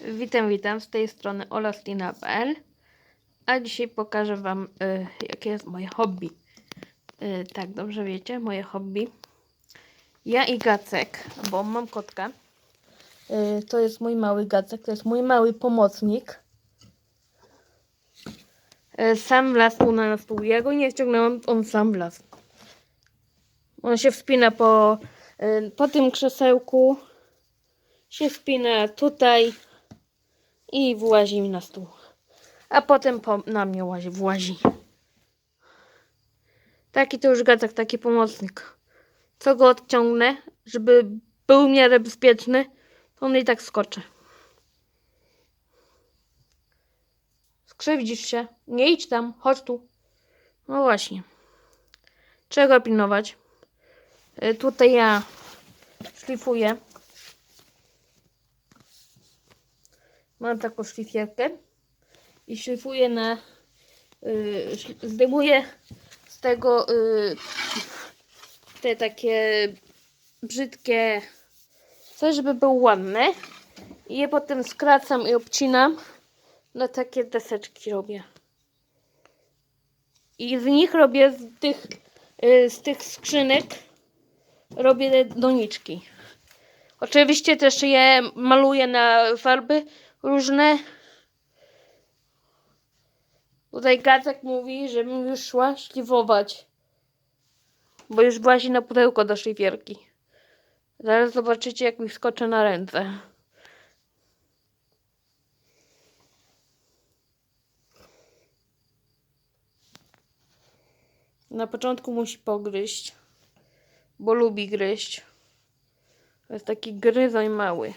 Witam, witam, z tej strony olastina.pl A dzisiaj pokażę Wam, y, jakie jest moje hobby. Y, tak, dobrze wiecie, moje hobby. Ja i Gacek, bo mam kotka. Y, to jest mój mały Gacek, to jest mój mały pomocnik. Y, sam wlazł na stół. Ja go nie ściągnęłam, on sam wlazł. On się wspina po, y, po tym krzesełku. Się wspina tutaj i włazi mi na stół. A potem po, na mnie łazi, włazi. Taki to już gacek, taki pomocnik. Co go odciągnę, żeby był w miarę bezpieczny, to on i tak skoczy. Skrzywdzisz się. Nie idź tam, chodź tu. No właśnie. Czego pilnować? Y, Tutaj ja szlifuję. Mam taką szlifierkę i szlifuję na. Yy, zdejmuję z tego yy, te takie brzydkie coś, żeby był ładny. I je potem skracam i obcinam. Na takie deseczki robię. I z nich robię z tych, yy, z tych skrzynek robię doniczki. Oczywiście też je maluję na farby różne. Tutaj Gacek mówi, żebym już szła szlifować. Bo już włazi na pudełko do szlifierki. Zaraz zobaczycie, jak mi skoczę na ręce. Na początku musi pogryźć, bo lubi gryźć. To jest taki gryzoń mały.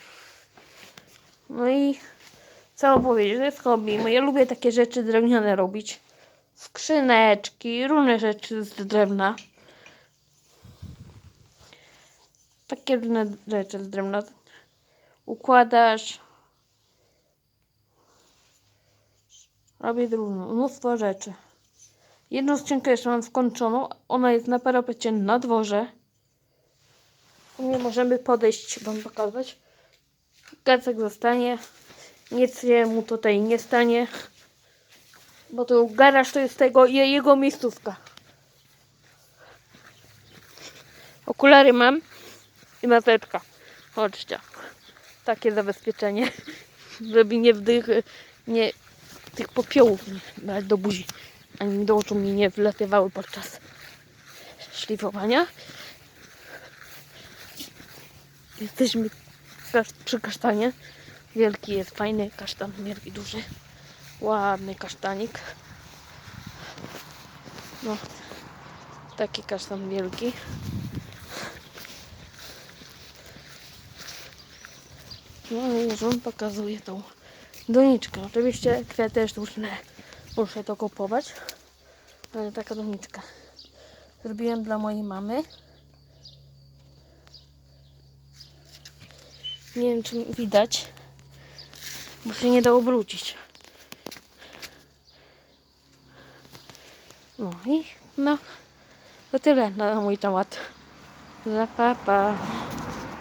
No i co powiedzieć, to. No ja lubię takie rzeczy drewniane robić. Skrzyneczki, różne rzeczy z drewna. Takie różne rzeczy z drewna. Układasz. Robię różne, mnóstwo rzeczy. Jedną skrzynkę jeszcze mam skończoną. Ona jest na parapecie na dworze. Nie możemy podejść, wam pokazać. Gacek zostanie. Nic się mu tutaj nie stanie. Bo to garaż to jest tego je- jego miejscówka. Okulary mam i maseczka. Chodźcie. Takie zabezpieczenie. Żeby nie wdych, nie tych popiołów nie do buzi. Ani do oczu mi nie wlatywały podczas szlifowania. Jesteśmy kasz- przy kasztanie. Wielki jest fajny kasztan, wielki, duży. Ładny kasztanik. No, taki kasztan wielki. No i on pokazuje tą doniczkę. Oczywiście kwiaty sztuczne muszę to kupować. Ale taka doniczka. Zrobiłem dla mojej mamy. Nie wiem, czy widać, bo się nie da obrócić. No i no, to tyle na mój temat. Za pa, pa.